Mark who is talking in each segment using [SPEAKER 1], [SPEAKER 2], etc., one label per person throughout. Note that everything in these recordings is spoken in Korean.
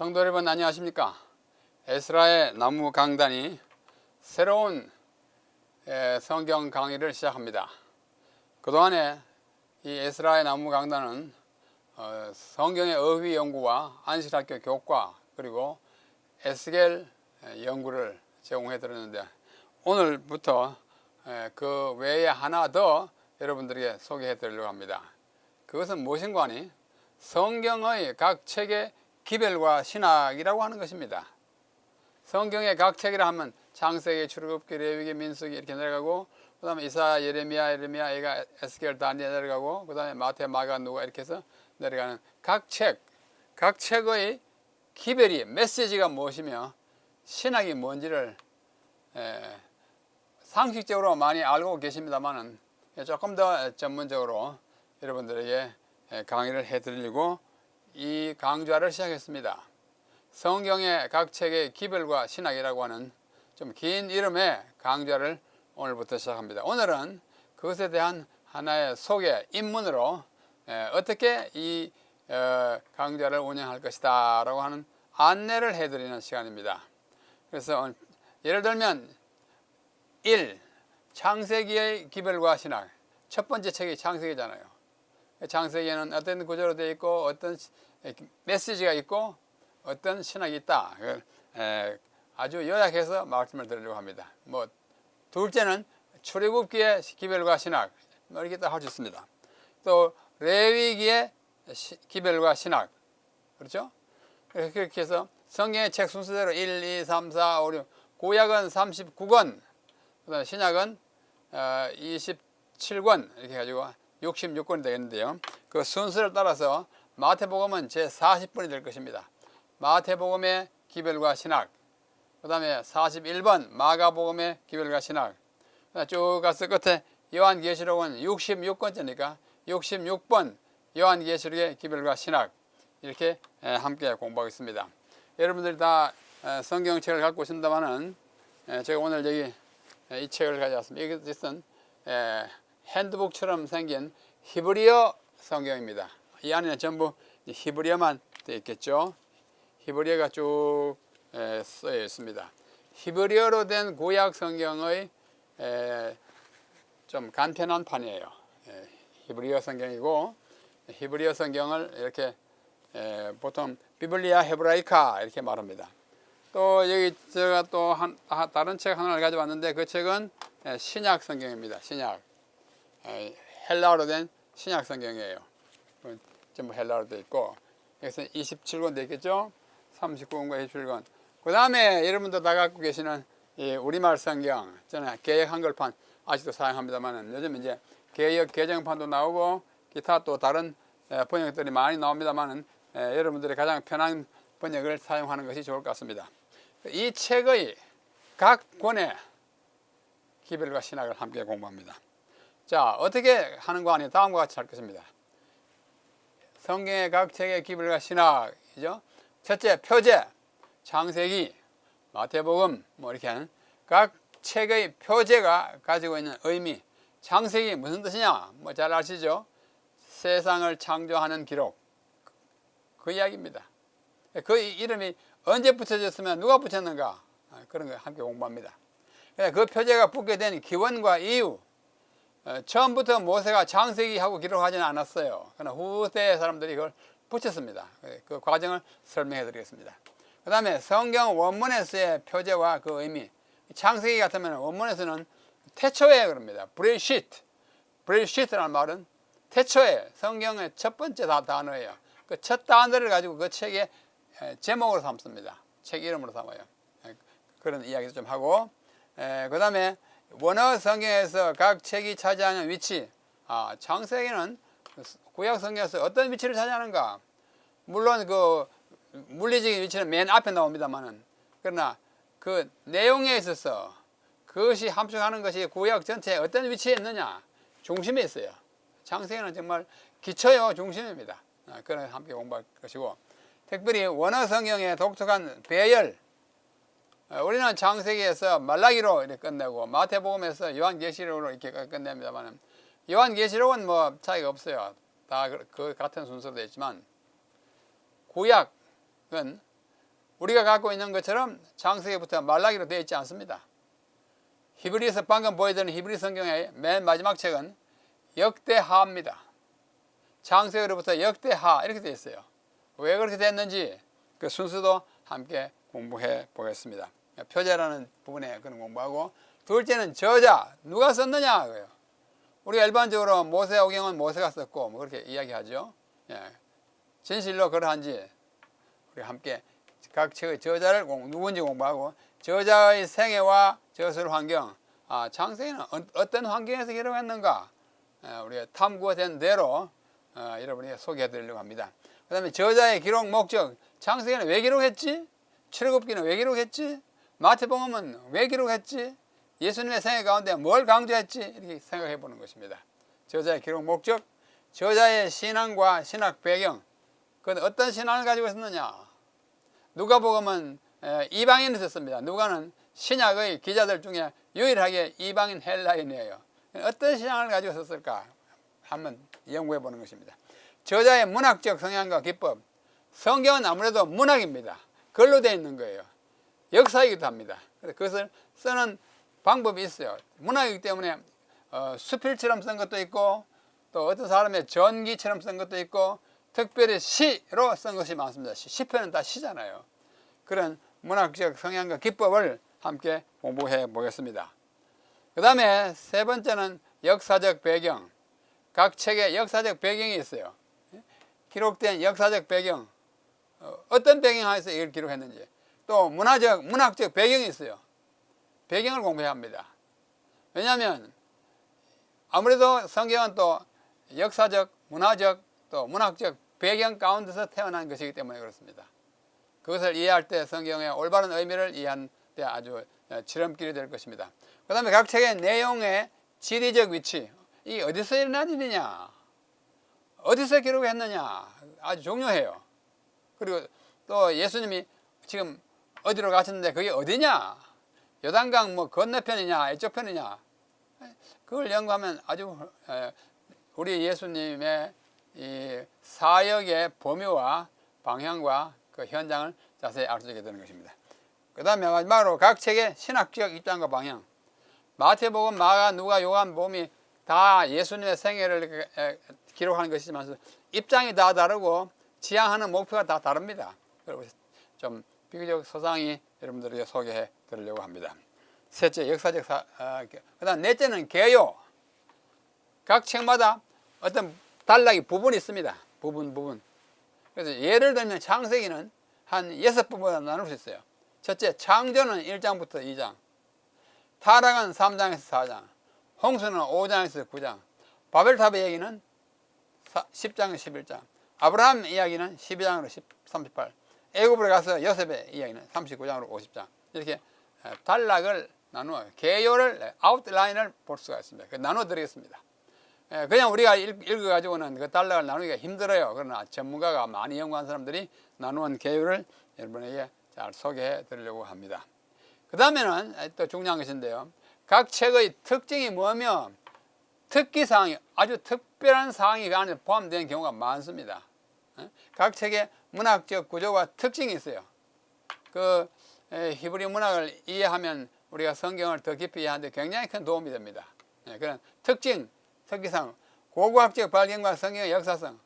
[SPEAKER 1] 성도 여러분 안녕하십니까? 에스라의 나무 강단이 새로운 에, 성경 강의를 시작합니다. 그동안에 이 에스라의 나무 강단은 어, 성경의 어휘 연구와 안실학교 교과 그리고 에스겔 에, 연구를 제공해 드렸는데 오늘부터 에, 그 외에 하나 더 여러분들에게 소개해 드리려고 합니다. 그것은 무엇인가 하니 성경의 각 책의 기별과 신학이라고 하는 것입니다. 성경의 각 책이라 하면 창세기, 출애굽기, 레위기, 민수기 이렇게 내려가고 그다음에 이사, 예레미야, 예레미야, 애가, 에스겔, 다니엘 내려가고 그다음에 마태, 마가, 누가 이렇게 해서 내려가는 각 책, 각 책의 기별이 메시지가 무엇이며 신학이 뭔지를 에, 상식적으로 많이 알고 계십니다만은 조금 더 전문적으로 여러분들에게 강의를 해드리려고 이 강좌를 시작했습니다. 성경의 각 책의 기별과 신학이라고 하는 좀 긴 이름의 강좌를 오늘부터 시작합니다. 오늘은 그것에 대한 하나의 소개, 입문으로 어떻게 이 어, 강좌를 운영할 것이다 라고 하는 안내를 해드리는 시간입니다. 그래서 예를 들면 1. 창세기의 기별과 신학 첫 번째 책이 창세기잖아요. 창세기에는 어떤 구조로 되어 있고 어떤 메시지가 있고 어떤 신학이 있다. 아주 요약해서 말씀을 드리려고 합니다. 뭐 둘째는 출애굽기의 기별과 신학 뭐 이렇게 할수 있습니다. 또 레위기의 기별과 신학 그렇죠? 그렇게 해서 성경의 책 순서대로 1, 2, 3, 4, 5, 6 구약은 39권 그다음에 신약은 27권 이렇게 해가지고 66권이 되겠는데요. 그 순서를 따라서 마태복음은 제 40번이 될 것입니다. 마태복음의 기별과 신학, 그 다음에 41번 마가복음의 기별과 신학, 쭉 가서 끝에 요한계시록은 66권째니까 66번 요한계시록의 기별과 신학 이렇게 함께 공부하겠습니다. 여러분들이 다 성경책을 갖고 있습니다만은 제가 오늘 여기 이 책을 가져왔습니다. 이것은 핸드북처럼 생긴 히브리어 성경입니다. 이 안에는 전부 히브리어만 되어 있겠죠. 히브리어가 쭉 쓰여 있습니다. 히브리어로 된 구약 성경의 좀 간편한 판이에요. 히브리어 성경이고 히브리어 성경을 이렇게 보통 비블리아 헤브라이카 이렇게 말합니다. 또 여기 제가 또 한, 다른 책 하나를 가져왔는데 그 책은 신약 성경입니다. 신약 헬라어로 된 신약 성경이에요. 전부 헬라어로 되어 있고 여기서 27권 되어 있겠죠? 39권과 27권. 그 다음에 여러분도 다 갖고 계시는 우리말 성경, 저는 개역 한글판 아직도 사용합니다만 요즘 이제 개역 개정판도 나오고 기타 또 다른 번역들이 많이 나옵니다만 여러분들이 가장 편한 번역을 사용하는 것이 좋을 것 같습니다. 이 책의 각 권의 기별과 신학을 함께 공부합니다. 자, 어떻게 하는 거 아니에요? 다음과 같이 할 것입니다. 성경의 각 책의 기별과 신학이죠. 첫째, 표제, 창세기, 마태복음, 뭐 이렇게 하는 각 책의 표제가 가지고 있는 의미. 창세기 무슨 뜻이냐? 뭐 잘 아시죠? 세상을 창조하는 기록. 그 이야기입니다. 그 이름이 언제 붙여졌으면 누가 붙였는가? 그런 거 함께 공부합니다. 그 표제가 붙게 된 기원과 이유, 어, 처음부터 모세가 창세기하고 기록하지는 않았어요. 그러나 후세 사람들이 그걸 붙였습니다. 그 과정을 설명해 드리겠습니다. 그 다음에 성경 원문에서의 표제와 그 의미. 창세기 같으면 원문에서는 태초에 그럽니다. 브레시트. 브레시트라는 말은 태초에 성경의 첫 번째 단어예요. 그 첫 단어를 가지고 그 책의 제목으로 삼습니다. 책 이름으로 삼아요. 그런 이야기도 좀 하고, 그 다음에 원어 성경에서 각 책이 차지하는 위치. 아, 창세기는 구약 성경에서 어떤 위치를 차지하는가? 물론 그 물리적인 위치는 맨 앞에 나옵니다만은 그러나 그 내용에 있어서 그것이 함축하는 것이 구약 전체에 어떤 위치에 있느냐? 중심에 있어요. 창세기는 정말 기초요 중심입니다. 아, 그런 함께 공부할 것이고 특별히 원어 성경의 독특한 배열 어, 우리는 창세기에서 말라기로 이렇게 끝내고 마태복음에서 요한계시록으로 이렇게 끝냅니다만 요한계시록은 뭐 차이가 없어요. 다그 그 같은 순서로 되어 있지만 구약은 우리가 갖고 있는 것처럼 창세기부터 말라기로 되어 있지 않습니다. 히브리서 방금 보여드린 히브리 성경의 맨 마지막 책은 역대하입니다. 창세기로부터 역대하 이렇게 되어 있어요. 왜 그렇게 됐는지 그 순서도 함께 공부해 보겠습니다. 표제라는 부분에 그런 공부하고 둘째는 저자 누가 썼느냐 그요. 우리가 일반적으로 모세 오경은 모세가 썼고 뭐 그렇게 이야기하죠. 예. 진실로 그러한지 우리 함께 각 저자를 공, 누군지 공부하고 저자의 생애와 저술 환경, 아, 창세기는 어, 어떤 환경에서 기록했는가 예, 우리가 탐구된 대로 어, 여러분에게 소개해드리려고 합니다. 그 다음에 저자의 기록 목적, 창세기는 왜 기록했지? 출애굽기는 왜 기록했지? 마태복음은 왜 기록했지? 예수님의 생애 가운데 뭘 강조했지? 이렇게 생각해 보는 것입니다. 저자의 기록 목적, 저자의 신앙과 신학 배경, 그 어떤 신앙을 가지고 있었느냐? 누가복음은 에, 이방인을 썼습니다. 누가는 신약의 기자들 중에 유일하게 이방인 헬라인이에요. 어떤 신앙을 가지고 썼을까? 한번 연구해 보는 것입니다. 저자의 문학적 성향과 기법, 성경은 아무래도 문학입니다. 글로 되어 있는 거예요. 역사이기도 합니다. 그래서 그것을 쓰는 방법이 있어요. 문학이기 때문에 어, 수필처럼 쓴 것도 있고 또 어떤 사람의 전기처럼 쓴 것도 있고 특별히 시로 쓴 것이 많습니다. 시, 시편은 다 시잖아요. 그런 문학적 성향과 기법을 함께 공부해 보겠습니다. 그 다음에 세 번째는 역사적 배경. 각 책에 역사적 배경이 있어요. 기록된 역사적 배경. 어, 어떤 배경 하에서 이걸 기록했는지. 또 문화적, 문학적 배경이 있어요. 배경을 공부해야 합니다. 왜냐하면 아무래도 성경은 또 역사적, 문화적, 또 문학적 배경 가운데서 태어난 것이기 때문에 그렇습니다. 그것을 이해할 때 성경의 올바른 의미를 이해한 때 아주 지름길이 될 것입니다. 그 다음에 각 책의 내용의 지리적 위치, 이 어디서 일어난 일이냐, 어디서 기록했느냐, 아주 중요해요. 그리고 또 예수님이 지금 어디로 가셨는데 그게 어디냐, 요단강 뭐 건너편이냐, 이쪽 편이냐, 그걸 연구하면 아주 우리 예수님의 이 사역의 범위와 방향과 그 현장을 자세히 알 수 있게 되는 것입니다. 그 다음에 마지막으로 각 책의 신학적 입장과 방향. 마태복음, 마가, 누가, 요한, 복음이 다 예수님의 생애를 기록하는 것이지만 입장이 다 다르고 지향하는 목표가 다 다릅니다. 그리고 좀 비교적 소상히 여러분들에게 소개해 드리려고 합니다. 셋째, 역사적 사, 어, 그 다음 넷째는 개요. 각 책마다 어떤 단락이 부분이 있습니다. 부분, 부분. 그래서 예를 들면 창세기는 한 여섯 부분으로 나눌 수 있어요. 첫째, 창조는 1장부터 2장. 타락은 3장에서 4장. 홍수는 5장에서 9장. 바벨탑의 얘기는 10장에서 11장. 아브라함 이야기는 12장으로 38. 애굽으로 가서 요셉의 이야기는 39장으로 50장. 이렇게 단락을 나누어 개요를 아웃라인을 볼 수가 있습니다. 나눠 드리겠습니다. 그냥 우리가 읽어가지고는 그 단락을 나누기가 힘들어요. 그러나 전문가가 많이 연구한 사람들이 나누은 개요를 여러분에게 잘 소개해 드리려고 합니다. 그 다음에는 또 중요한 것인데요. 각 책의 특징이 뭐며 특기사항이 아주 특별한 사항이 그 안에 포함되는 경우가 많습니다. 각 책의 문학적 구조와 특징이 있어요. 그 히브리 문학을 이해하면 우리가 성경을 더 깊이 이해하는데 굉장히 큰 도움이 됩니다. 그런 특징, 특기사항, 고고학적 발견과 성경의 역사성.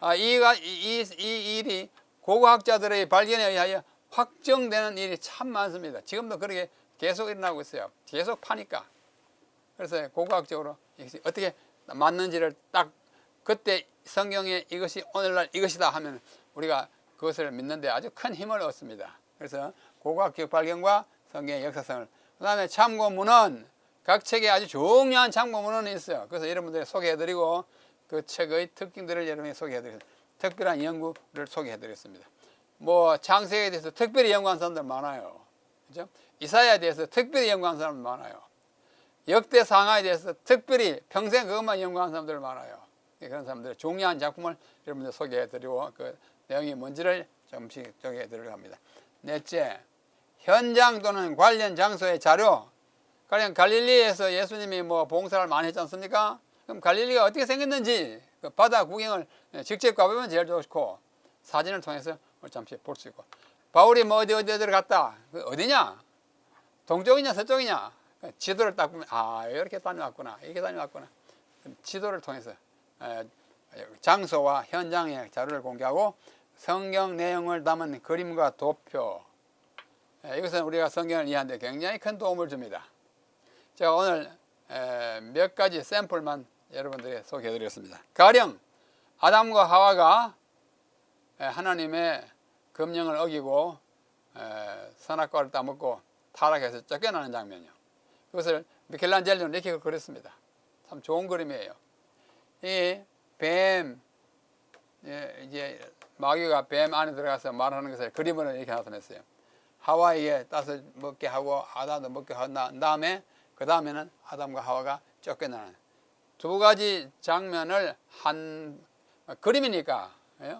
[SPEAKER 1] 아, 이, 이, 이 일이 고고학자들의 발견에 의하여 확정되는 일이 참 많습니다. 지금도 그렇게 계속 일어나고 있어요. 계속 파니까. 그래서 고고학적으로 어떻게 맞는지를 딱 그때 성경에 이것이 오늘날 이것이다 하면 우리가 그것을 믿는데 아주 큰 힘을 얻습니다. 그래서 고고학적 발견과 성경의 역사성을 그 다음에 참고문헌 각 책에 아주 중요한 참고문헌이 있어요. 그래서 여러분들이 소개해드리고 그 책의 특징들을 여러분이 소개해드리겠습니다. 특별한 연구를 소개해드리겠습니다. 뭐 창세기에 대해서 특별히 연구한 사람들 많아요. 그죠? 이사야에 대해서 특별히 연구한 사람들 많아요. 역대 상하에 대해서 특별히 평생 그것만 연구한 사람들 많아요. 그런 사람들의 중요한 작품을 여러분들 소개해드리고 그 내용이 뭔지를 조금씩 소개해드리려고 합니다. 넷째, 현장 또는 관련 장소의 자료. 가령 갈릴리에서 예수님이 뭐 봉사를 많이 했지 않습니까? 그럼 갈릴리가 어떻게 생겼는지 그 바다 구경을 직접 가보면 제일 좋고 사진을 통해서 잠시 볼 수 있고 바울이 뭐 어디 어디 어디 갔다. 그 어디냐? 동쪽이냐 서쪽이냐? 그 지도를 딱 보면 아 이렇게 다녀왔구나. 이렇게 다녀왔구나. 지도를 통해서 에, 장소와 현장의 자료를 공개하고 성경 내용을 담은 그림과 도표 에, 이것은 우리가 성경을 이해하는데 굉장히 큰 도움을 줍니다. 제가 오늘 에, 몇 가지 샘플만 여러분들에게 소개해 드리겠습니다. 가령 아담과 하와가 에, 하나님의 금령을 어기고 에, 선악과를 따먹고 타락해서 쫓겨나는 장면이요. 그것을 미켈란젤로는 이렇게 그렸습니다. 참 좋은 그림이에요. 이 뱀, 예, 이제 마귀가 뱀 안에 들어가서 말하는 것을 그림으로 이렇게 나타냈어요. 하와이에 따서 먹게 하고 아담도 먹게 한 다- 다음에 그 다음에는 아담과 하와가 쫓겨나는 두 가지 장면을 한 그림이니까 예?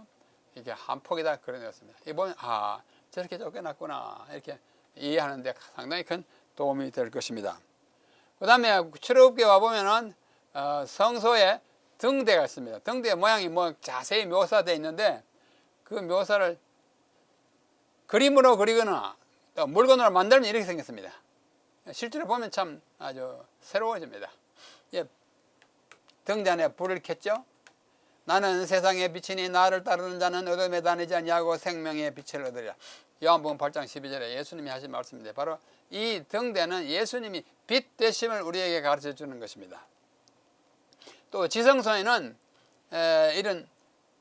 [SPEAKER 1] 이렇게 한 폭에다 그려냈습니다. 이 보면 아 저렇게 쫓겨났구나 이렇게 이해하는데 상당히 큰 도움이 될 것입니다. 그 다음에 출애굽기 와 보면은 어, 성소에 등대가 있습니다. 등대 모양이 뭐 자세히 묘사되어 있는데 그 묘사를 그림으로 그리거나 또 물건으로 만들면 이렇게 생겼습니다. 실제로 보면 참 아주 새로워집니다. 예, 등잔에 불을 켰죠. 나는 세상의 빛이니 나를 따르는 자는 어둠에 다니지 아니하고 생명의 빛을 얻으리라. 요한복음 8장 12절에 예수님이 하신 말씀인데 바로 이 등대는 예수님이 빛 되심을 우리에게 가르쳐 주는 것입니다. 또 지성소에는 에, 이런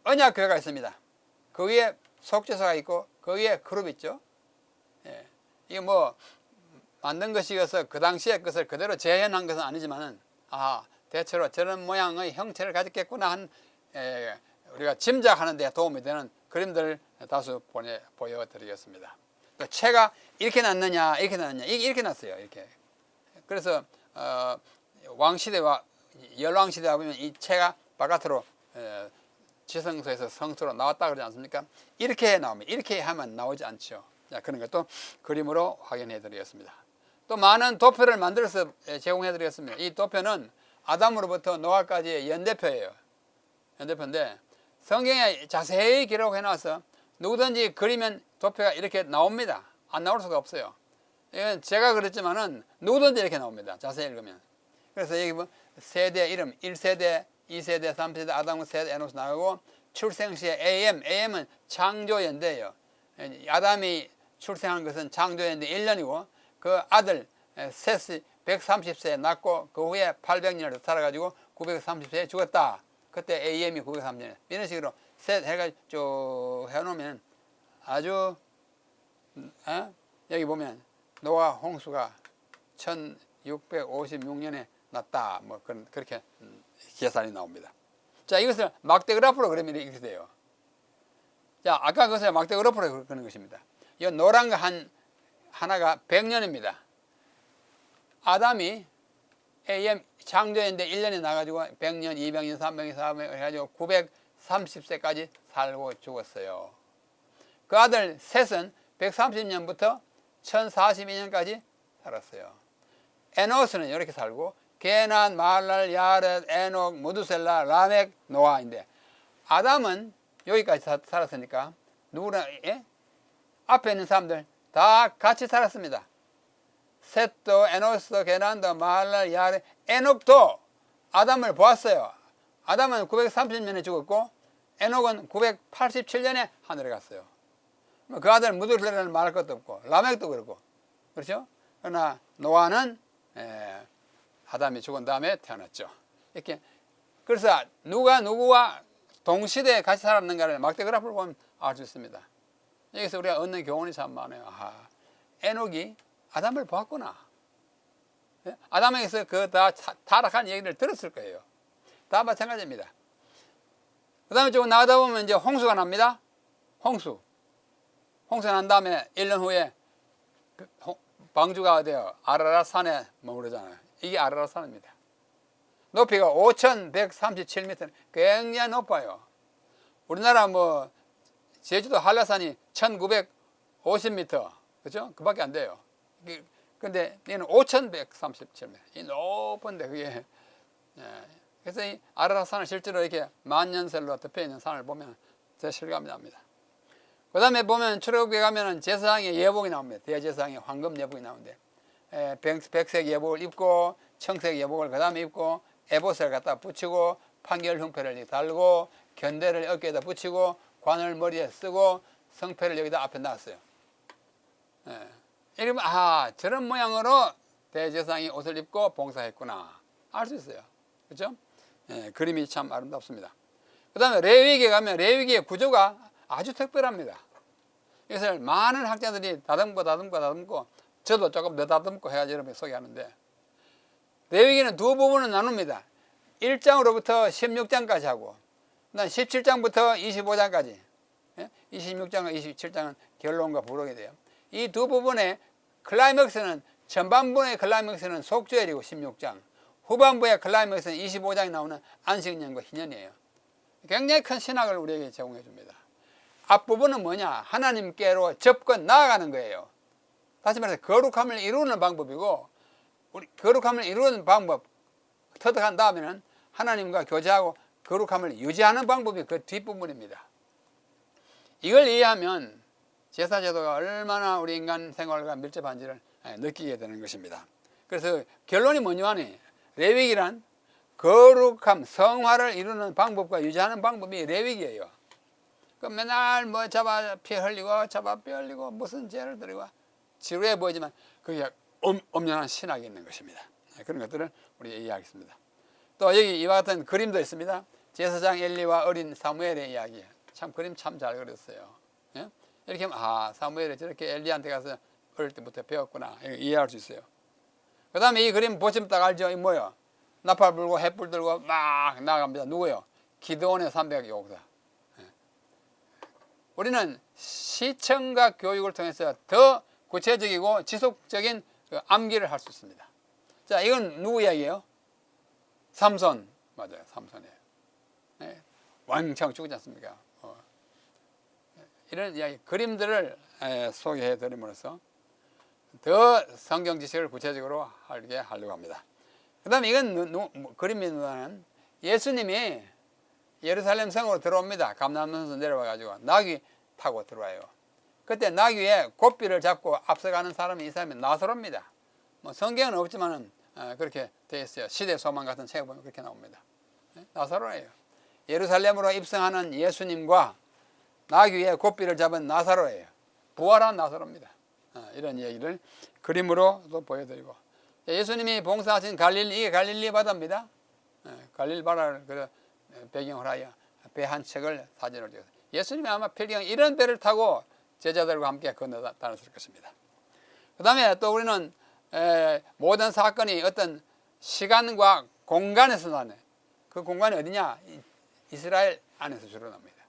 [SPEAKER 1] 언약궤가 있습니다. 그 위에 속죄소가 있고 그 위에 그룹 있죠. 예. 이게 뭐 만든 것이어서 그 당시의 것을 그대로 재현한 것은 아니지만은 아 대체로 저런 모양의 형체를 가졌겠구나 한 에, 우리가 짐작하는 데 도움이 되는 그림들을 다수 보내, 보여드리겠습니다. 또 채가 이렇게 났느냐 이렇게 났느냐 이게 이렇게 났어요 이렇게 그래서 어, 왕 시대와 열왕시대와 보면 이 채가 바깥으로 에, 지성소에서 성소로 나왔다 그러지 않습니까? 이렇게 나옵니다. 이렇게 하면 나오지 않죠. 자, 그런 것도 그림으로 확인해 드리겠습니다. 또 많은 도표를 만들어서 제공해 드리겠습니다. 이 도표는 아담으로부터 노아까지의 연대표예요. 연대표인데 성경에 자세히 기록해 놔서 누구든지 그리면 도표가 이렇게 나옵니다. 안 나올 수가 없어요. 이건 제가 그랬지만은 누구든지 이렇게 나옵니다. 자세히 읽으면. 그래서 여기 뭐 세대 이름 1세대, 2세대, 3세대, 아담 세대 에노스 나가고 출생 시에 AM, AM은 창조연대예요. 아담이 출생한 것은 창조연대 1년이고 그 아들 셋이 130세에 낳고 그 후에 800년을 살아가지고 930세에 죽었다. 그때 AM이 930년. 이런 식으로 셋 해가지고 쭉 해놓으면 아주 어? 여기 보면 노아 홍수가 1656년에 났다. 뭐 그런 그렇게 음, 계산이 나옵니다. 자 이것을 막대 그래프로 그러면 이렇게 돼요. 자 아까 그것을 막대 그래프로 그러는 것입니다. 이 노란 거 한 하나가 100년입니다. 아담이 AM 창조인데 1년에 나가지고 100년, 200년, 300년, 400년 해가지고 930세까지 살고 죽었어요. 그 아들 셋은 130년부터 1042년까지 살았어요. 에노스는 이렇게 살고 게난, 말랄, 야렛, 에녹, 무두셀라, 라멕, 노아인데 아담은 여기까지 사- 살았으니까 누구나 예? 앞에 있는 사람들 다 같이 살았습니다. 셋도 에노스도 게난도 말랄, 야렛, 에녹도 아담을 보았어요. 아담은 930년에 죽었고 에녹은 987년에 하늘에 갔어요. 뭐그 아들 무두셀라는 말할 것도 없고 라멕도 그렇고 그렇죠? 그러나 노아는 에, 아담이 죽은 다음에 태어났죠. 이렇게 그래서 누가 누구와 동시대에 같이 살았는가를 막대 그래프를 보면 알 수 있습니다. 여기서 우리가 얻는 교훈이 참 많아요. 아, 에녹이 아담을 보았구나. 예? 아담에게서 그 다 타락한 얘기를 들었을 거예요. 다 마찬가지입니다. 그 다음에 조금 나가다 보면 이제 홍수가 납니다. 홍수. 홍수가 난 다음에 1년 후에 그 홍- 방주가 되어 아라라 산에 머무르잖아요. 이게 아라라 산입니다. 높이가 5,137m, 굉장히 높아요. 우리나라 뭐 제주도 한라산이 1,950m, 그죠? 그 밖에 안 돼요. 근데 얘는 5,137m, 이 높은데 그게 예. 그래서 이 아라라 산을 실제로 이렇게 만년설로 덮여 있는 산을 보면 제 실감이 납니다. 그 다음에 보면 출애굽에 가면은 제사장의 예복이 나옵니다. 대제사장의 황금 예복이 나오는데 에, 백, 백색 예복을 입고 청색 예복을 그 다음에 입고 에봇을 갖다 붙이고 판결 흉패를 달고 견대를 어깨에다 붙이고 관을 머리에 쓰고 성패를 여기다 앞에 놨어요. 예. 이러면 아 저런 모양으로 대제사장이 옷을 입고 봉사했구나 알 수 있어요. 그렇죠? 예, 그림이 참 아름답습니다. 그 다음에 레위기에 가면 레위기의 구조가 아주 특별합니다. 이것을 많은 학자들이 다듬고 다듬고 다듬고 저도 조금 더 다듬고 해가지고 이렇게 소개하는데 레위기는 두 부분을 나눕니다. 1장으로부터 16장까지 하고 그다음 17장부터 25장까지 26장과 27장은 결론과 부록이 돼요. 이 두 부분의 클라이맥스는 전반부의 클라이맥스는 속죄일이고 16장 후반부의 클라이맥스는 25장에 나오는 안식년과 희년이에요. 굉장히 큰 신학을 우리에게 제공해 줍니다. 앞부분은 뭐냐? 하나님께로 접근 나아가는 거예요. 다시 말해서 거룩함을 이루는 방법이고 우리 거룩함을 이루는 방법 터득한 다음에는 하나님과 교제하고 거룩함을 유지하는 방법이 그 뒷부분입니다. 이걸 이해하면 제사 제도가 얼마나 우리 인간 생활과 밀접한지를 느끼게 되는 것입니다. 그래서 결론이 뭐냐니 레위기란 거룩함, 성화를 이루는 방법과 유지하는 방법이 레위기예요. 그 맨날 뭐 잡아 피 흘리고 잡아 뼈 흘리고 무슨 죄를 드리고 지루해 보이지만 그게 엄, 엄연한 신학이 있는 것입니다. 네, 그런 것들을 우리 이해하겠습니다. 또 여기 이와 같은 그림도 있습니다. 제사장 엘리와 어린 사무엘의 이야기. 참 그림 참 잘 그렸어요. 예? 이렇게 아 사무엘이 저렇게 엘리한테 가서 어릴 때부터 배웠구나 이해할 수 있어요. 그 다음에 이 그림 보시면 딱 알죠? 이 뭐요? 나팔 불고 햇불 들고 막 나갑니다. 누구요? 기도원의 300 용사. 예. 우리는 시청각 교육을 통해서 더 구체적이고 지속적인 그 암기를 할 수 있습니다. 자, 이건 누구 이야기예요? 삼손 맞아요, 삼손이에요. 네. 왕창 죽지 않습니까? 어. 이런 이야기, 그림들을 에, 소개해 드림으로써 더 성경 지식을 구체적으로 알게 하려고 합니다. 그 다음에 이건 누, 누, 뭐, 그림이 누나는 예수님이 예루살렘 성으로 들어옵니다. 감남선에서 내려와가지고 나귀 타고 들어와요. 그때 나귀에 고삐를 잡고 앞서가는 사람이 이 사람이 나사로입니다. 뭐 성경은 없지만은 어, 그렇게 되어 있어요. 시대 소망 같은 책에 보면 그렇게 나옵니다. 네? 나사로예요. 예루살렘으로 입성하는 예수님과 나귀에 고삐를 잡은 나사로예요. 부활한 나사로입니다. 어, 이런 얘기를 그림으로도 보여드리고 예수님이 봉사하신 갈릴리 갈릴리 바다입니다. 예, 갈릴리 바다를 그 배경을 하여 배 한 척을 사진을 찍어서 예수님이 아마 필경 이런 배를 타고 제자들과 함께 건너 다녔을 것입니다. 그 다음에 또 우리는 에, 모든 사건이 어떤 시간과 공간에서 나네. 그 공간이 어디냐? 이스라엘 안에서 주로 납니다.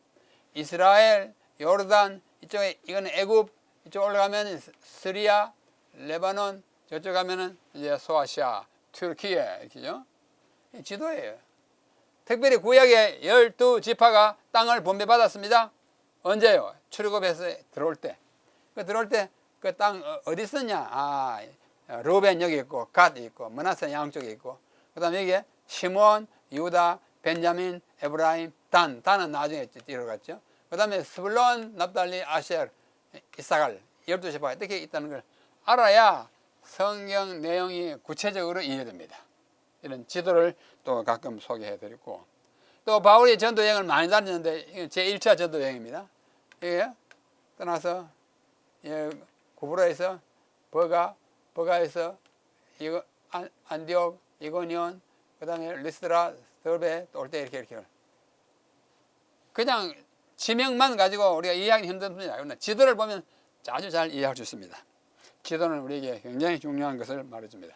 [SPEAKER 1] 이스라엘, 요르단, 이쪽에 이거는 애굽, 이쪽 올라가면 시리아, 레바논, 저쪽 가면은 이제 소아시아, 튀르키예 이렇게죠. 지도예요. 특별히 구약의 열두 지파가 땅을 분배받았습니다. 언제요? 출애굽에서 들어올 때. 그 들어올 때 그 땅 어디 있었냐? 아, 로벤 여기 있고 갓 있고 머나세 양쪽에 있고 그다음에 여기에 시몬, 유다, 벤자민, 에브라임, 단. 단은 나중에 들어갔죠. 그다음에 스불론, 납달리, 아셀, 이사갈 열두 지파가 이렇게 있다는 걸 알아야 성경 내용이 구체적으로 이해됩니다. 이런 지도를 또 가끔 소개해 드리고 또 바울이 전도 여행을 많이 다녔는데 제 1차 전도 여행입니다. 이게 떠나서 예, 구브로에서 버가 버가에서 이거 안, 안디옥 이고니온 그다음에 리스드라 더베 또올때 이렇게 이렇게 그냥 지명만 가지고 우리가 이해하기 힘듭니다. 그러나 지도를 보면 아주 잘 이해할 수 있습니다. 지도는 우리에게 굉장히 중요한 것을 말해줍니다.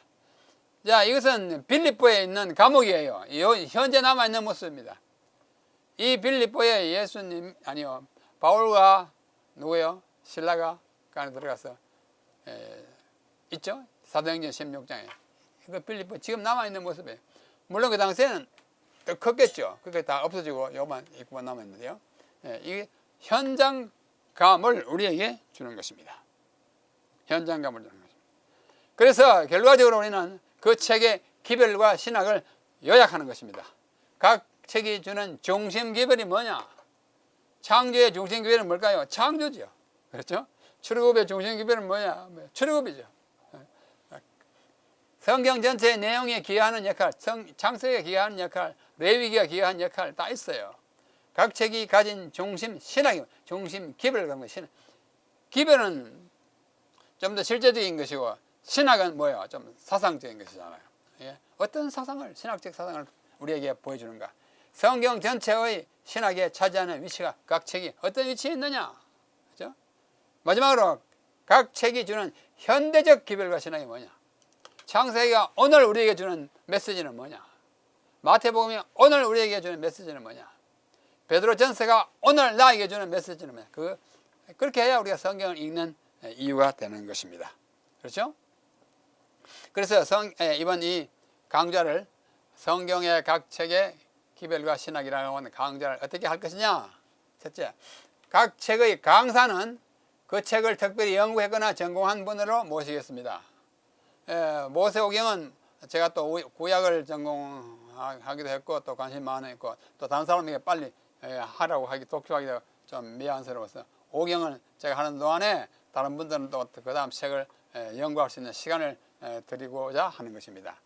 [SPEAKER 1] 자, 이것은 빌립보에 있는 감옥이에요. 현재 남아 있는 모습입니다. 이 빌립보에 예수님 아니요 바울과 누구요? 신라가 그 안에 들어가서 에, 있죠? 사도행전 16장에 그 빌립보 지금 남아 있는 모습이에요. 물론 그 당시에는 더 컸겠죠. 그게 다 없어지고 요만 입구만 남아 있는데요. 예, 이게 현장감을 우리에게 주는 것입니다. 현장감을 주는 것입니다. 그래서 결과적으로 우리는 그 책의 기별과 신학을 요약하는 것입니다. 각 책이 주는 중심 기별이 뭐냐? 창조의 중심 기별은 뭘까요? 창조죠. 그렇죠? 출애굽의 중심 기별은 뭐냐? 뭐, 출애굽이죠. 성경 전체의 내용에 기여하는 역할, 성, 창세기가 기여하는 역할, 레위기가 기여하는 역할 다 있어요. 각 책이 가진 중심 신학이 중심 기별을 갖는 신학. 기별은 좀 더 실제적인 것이고 신학은 뭐예요? 좀 사상적인 것이잖아요. 예? 어떤 사상을 신학적 사상을 우리에게 보여주는가? 성경 전체의 신학에 차지하는 위치가 각 책이 어떤 위치에 있느냐? 그죠? 마지막으로 각 책이 주는 현대적 기별과 신학이 뭐냐? 창세기가 오늘 우리에게 주는 메시지는 뭐냐? 마태복음이 오늘 우리에게 주는 메시지는 뭐냐? 베드로 전서가 오늘 나에게 주는 메시지는 뭐냐? 그 그렇게 해야 우리가 성경을 읽는 이유가 되는 것입니다. 그렇죠? 그래서 성, 이번 이 강좌를 성경의 각 책의 기별과 신학이라고 하는 강좌를 어떻게 할 것이냐? 첫째, 각 책의 강사는 그 책을 특별히 연구했거나 전공한 분으로 모시겠습니다. 예, 모세오경은 제가 또 구약을 전공하기도 했고 또 관심 많아 있고 또 다른 사람에게 빨리 예, 하라고 하기 독촉하기도 좀 미안스러워서 오경을 제가 하는 동안에 다른 분들은 또 그 다음 책을 예, 연구할 수 있는 시간을 예, 드리고자 하는 것입니다.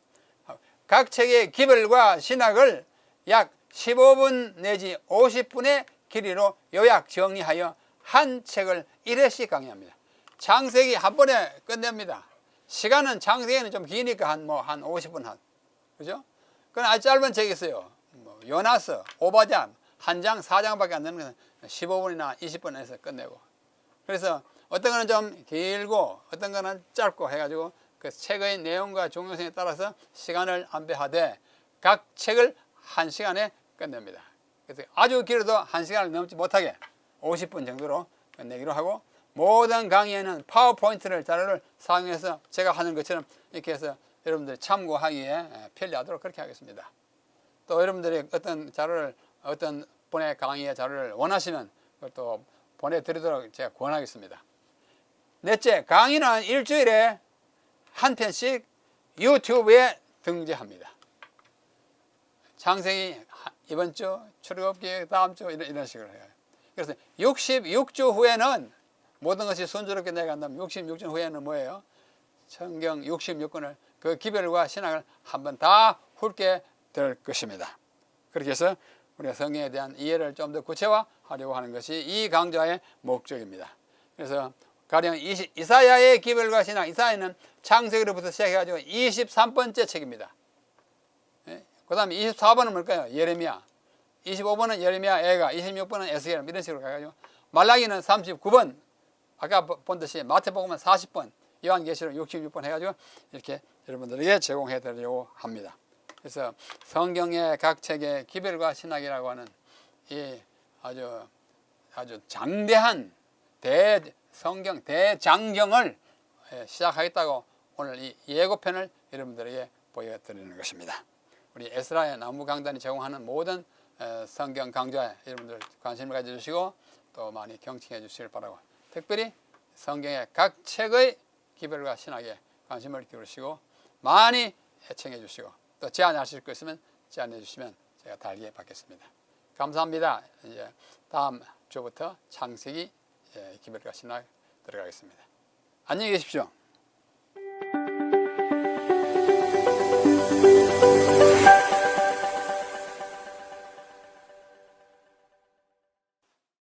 [SPEAKER 1] 각 책의 기별과 신학을 약 15분 내지 50분의 길이로 요약 정리하여 한 책을 1회씩 강의합니다. 창세기 한 번에 끝냅니다. 시간은 창세기는 좀 기니까 한뭐 한 50분 한 그죠? 그건 아주 짧은 책이 있어요. 뭐 요나스, 오바댜 한 장, 사 장밖에 안 되는 것은 15분이나 20분에서 끝내고. 그래서 어떤 거는 좀 길고 어떤 거는 짧고 해가지고 그 책의 내용과 중요성에 따라서 시간을 안배하되 각 책을 한 시간에 끝냅니다. 그래서 아주 길어도 한 시간을 넘지 못하게 50분 정도로 끝내기로 하고 모든 강의에는 파워포인트를 자료를 사용해서 제가 하는 것처럼 이렇게 해서 여러분들이 참고하기에 편리하도록 그렇게 하겠습니다. 또 여러분들이 어떤 자료를 어떤 분의 강의의 자료를 원하시면 그것도 보내드리도록 제가 권하겠습니다. 넷째, 강의는 일주일에 한 편씩 유튜브에 등재합니다. 창세기 이번 주, 출애굽기 다음 주 이런, 이런 식으로 해요. 그래서 66주 후에는 모든 것이 순조롭게 내려간다면 66주 후에는 뭐예요? 성경 66권을 그 기별과 신학을 한번 다 훑게 될 것입니다. 그렇게 해서 우리가 성경에 대한 이해를 좀 더 구체화하려고 하는 것이 이 강좌의 목적입니다. 그래서 가령 이사야의 기별과 신학, 이사야는 창세기로부터 시작해가지고 23번째 책입니다. 그 다음에 24번은 뭘까요? 예레미야. 25번은 예레미야 애가, 26번은 에스겔 이런 식으로 가가지고 말라기는 39번, 아까 본 듯이 마태복음은 40번, 요한계시록 66번 해가지고 이렇게 여러분들에게 제공해 드리려고 합니다. 그래서 성경의 각 책의 기별과 신학이라고 하는 이 아주 아주 장대한 대 성경 대장경을 시작하겠다고 오늘 이 예고편을 여러분들에게 보여드리는 것입니다. 우리 에스라의 나무 강단이 제공하는 모든 성경 강좌에 여러분들 관심을 가져주시고 또 많이 경청해 주시길 바라고 특별히 성경의 각 책의 기별과 신학에 관심을 기울이시고 많이 애청해 주시고 또 제안하실 거 있으면 제안해 주시면 제가 달게 받겠습니다. 감사합니다. 이제 다음 주부터 창세기 기별과 신학 들어가겠습니다. 안녕히 계십시오.